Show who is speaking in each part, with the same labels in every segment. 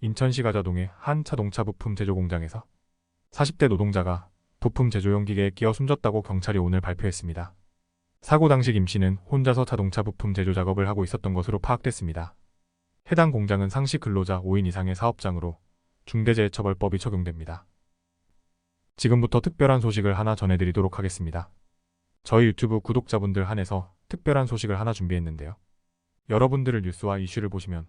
Speaker 1: 인천시 가자동의 한 자동차 부품 제조 공장에서 40대 노동자가 부품 제조용 기계에 끼어 숨졌다고 경찰이 오늘 발표했습니다. 사고 당시 김 씨는 혼자서 자동차 부품 제조 작업을 하고 있었던 것으로 파악됐습니다. 해당 공장은 상시 근로자 5인 이상의 사업장으로 중대재해처벌법이 적용됩니다. 지금부터 특별한 소식을 하나 전해드리도록 하겠습니다. 저희 유튜브 구독자분들 한해서 특별한 소식을 하나 준비했는데요. 여러분들을 뉴스와 이슈를 보시면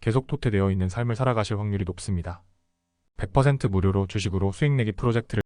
Speaker 1: 계속 도태되어 있는 삶을 살아가실 확률이 높습니다. 100% 무료로 주식으로 수익 내기 프로젝트를